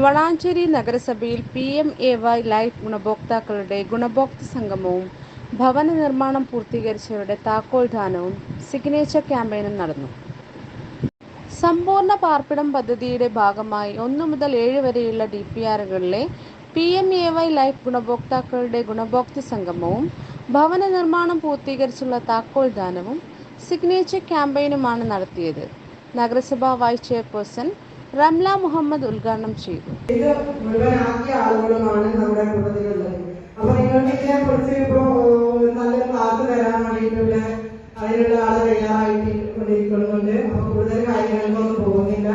വളാഞ്ചേരി നഗരസഭയിൽ P M A Y life ഗുണഭോക്താക്കളുടെ ഗുണഭോക്തൃ സംഗമവും ഭവന നിർമ്മാണം പൂർത്തീകരിച്ചവരുടെ താക്കോൽദാനവും സിഗ്നേച്ചർ ക്യാമ്പയിനും നടന്നു. സമ്പൂർണ പാർപ്പിടം പദ്ധതിയുടെ ഭാഗമായി ഒന്നു മുതൽ ഏഴ് വരെയുള്ള D P ആറുകളിലെ P M A Y life ഗുണഭോക്താക്കളുടെ ഗുണഭോക്തൃ സംഗമവും ഭവന നിർമ്മാണം പൂർത്തീകരിച്ചുള്ള താക്കോൽദാനവും സിഗ്നേച്ചർ ക്യാമ്പയിനുമാണ് നടത്തിയത്. നഗരസഭാ വൈസ് ചെയർപേഴ്സൺ റംല മുഹമ്മദ് ഉദ്ഘാടനം ചെയ്തു. നമ്മുടെ ഇപ്പോ നല്ല ക്ലാസ് അതിനുള്ള ആൾ തയ്യാറായിട്ട് കൊണ്ടിരിക്കുന്നുണ്ട് അപ്പൊ കൂടുതൽ കാര്യങ്ങൾക്കൊന്നും പോകുന്നില്ല.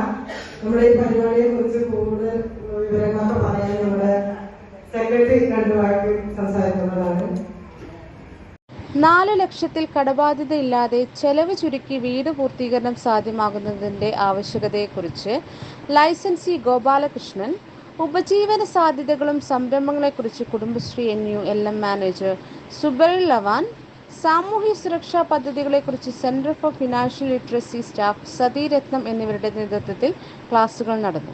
നമ്മുടെ ഈ പരിപാടിയെ കുറിച്ച് കൂടുതൽ വിവരങ്ങളൊക്കെ പറയാൻ നമ്മുടെ സെക്രട്ടറി രണ്ടു നാല് ലക്ഷത്തിൽ കടബാധ്യതയില്ലാതെ ചെലവ് ചുരുക്കി വീട് പൂർത്തീകരണം സാധ്യമാകുന്നതിന്റെ ആവശ്യകതയെക്കുറിച്ച് ലൈസൻസി ഗോപാലകൃഷ്ണൻ ഉപജീവന സാധ്യതകളും സംരംഭങ്ങളെക്കുറിച്ച് Kudumbashree N U L M manager Subal ലവാൻ സാമൂഹ്യ സുരക്ഷാ പദ്ധതികളെക്കുറിച്ച് centre for financial literacy staff Sathiratnam എന്നിവരുടെ നേതൃത്വത്തിൽ ക്ലാസുകൾ നടന്നു.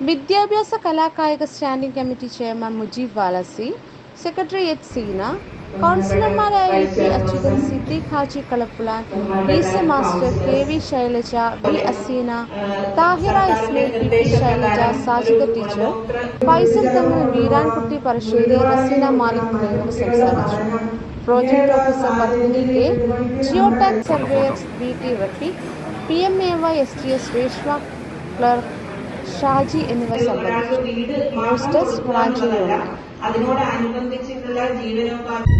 വിദ്യാഭ്യാസ കലാകായിക standing committee chairman Mujeeb വാലസി secretary H Seena കൗൺസിലർമാരായ T Achuthan Siddique Haji Kalappulan B C master K V Shailaja B Aseena Thahira Ismail P Shailaja Sajida teacher Faisal തമ്മിൽ വീരാൻകുട്ടി പറശ്ശേരി അസീന മാലിക് തുടങ്ങിയവർ സംസാരിച്ചു. Project officer Padmini K geotag surveyor B T Rafeeq P M A Y S T S Reshma clerk Shaji എന്നിവർ സംബന്ധിച്ചു. News desk അതിനോടനുബന്ധിച്ചിട്ടുള്ള ജീവനോപാധി